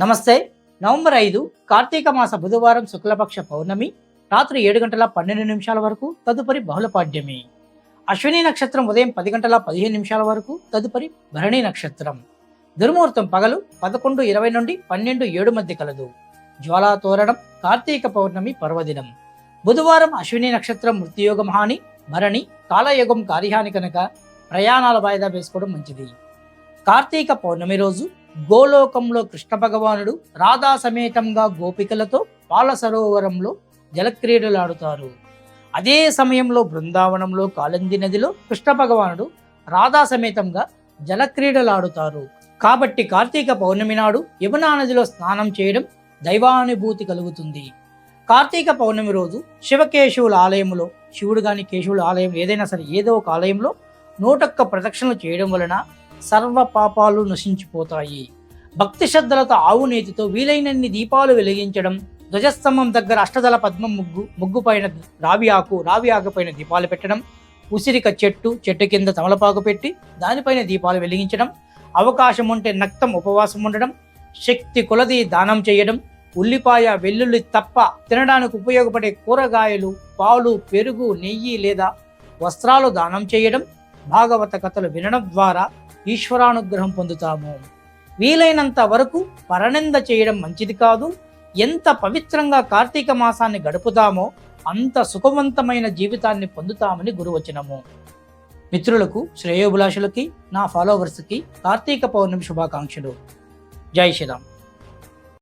నమస్తే. నవంబర్ ఐదు కార్తీక మాస బుధవారం శుక్లపక్ష పౌర్ణమి రాత్రి ఏడు గంటల పన్నెండు నిమిషాల వరకు తదుపరి బహుళపాడ్యమి. అశ్విని నక్షత్రం ఉదయం పది గంటల పదిహేను నిమిషాల వరకు తదుపరి భరణి నక్షత్రం. దుర్ముహూర్తం పగలు పదకొండు ఇరవై నుండి పన్నెండు ఏడు మధ్య కలదు. జ్వాలాతోరణం కార్తీక పౌర్ణమి పర్వదినం. బుధవారం అశ్విని నక్షత్రం మృత్యుయోగం హాని భరణి కాలయోగం కార్యహాని కనుక ప్రయాణాల వాయిదా వేసుకోవడం మంచిది. కార్తీక పౌర్ణమి రోజు గోలోకంలో కృష్ణ భగవానుడు రాధా సమేతంగా గోపికలతో పాల సరోవరంలో జలక్రీడలాడుతారు. అదే సమయంలో బృందావనంలో కాలంది నదిలో కృష్ణ భగవానుడు రాధా సమేతంగా జలక్రీడలాడుతారు. కాబట్టి కార్తీక పౌర్ణమి నాడు యమునా నదిలో స్నానం చేయడం దైవానుభూతి కలుగుతుంది. కార్తీక పౌర్ణమి రోజు శివకేశవుల ఆలయంలో శివుడు గాని కేశవుల ఆలయం ఏదైనా సరే ఏదో ఒక ఆలయంలో నూటొక్క ప్రదక్షిణలు చేయడం వలన సర్వ పాపాలు నశించిపోతాయి. భక్తి శ్రద్ధలతో ఆవు నేతితో వీలైనన్ని దీపాలు వెలిగించడం ధ్వజస్తంభం దగ్గర అష్టదళ పద్మం ముగ్గు ముగ్గు పైన రావి ఆకు రావి ఆకు పైన దీపాలు పెట్టడం ఉసిరిక చెట్టు చెట్టు కింద తమలపాకు పెట్టి దానిపైన దీపాలు వెలిగించడం అవకాశం ఉంటే నక్తం ఉపవాసం ఉండడం శక్తి కొలది దానం చేయడం ఉల్లిపాయ వెల్లుల్లి తప్ప తినడానికి ఉపయోగపడే కూరగాయలు పాలు పెరుగు నెయ్యి లేదా వస్త్రాలు దానం చేయడం భాగవత కథలు వినడం ద్వారా ఈశ్వరానుగ్రహం పొందుతాము. వీలైనంత వరకు పరనింద చేయడం మంచిది కాదు. ఎంత పవిత్రంగా కార్తీక మాసాన్ని గడుపుతామో అంత సుఖవంతమైన జీవితాన్ని పొందుతామని గురువచనము. మిత్రులకు శ్రేయోభిలాషులకి నా ఫాలోవర్స్కి కార్తీక పౌర్ణమి శుభాకాంక్షలు. జై శ్రీరామ్.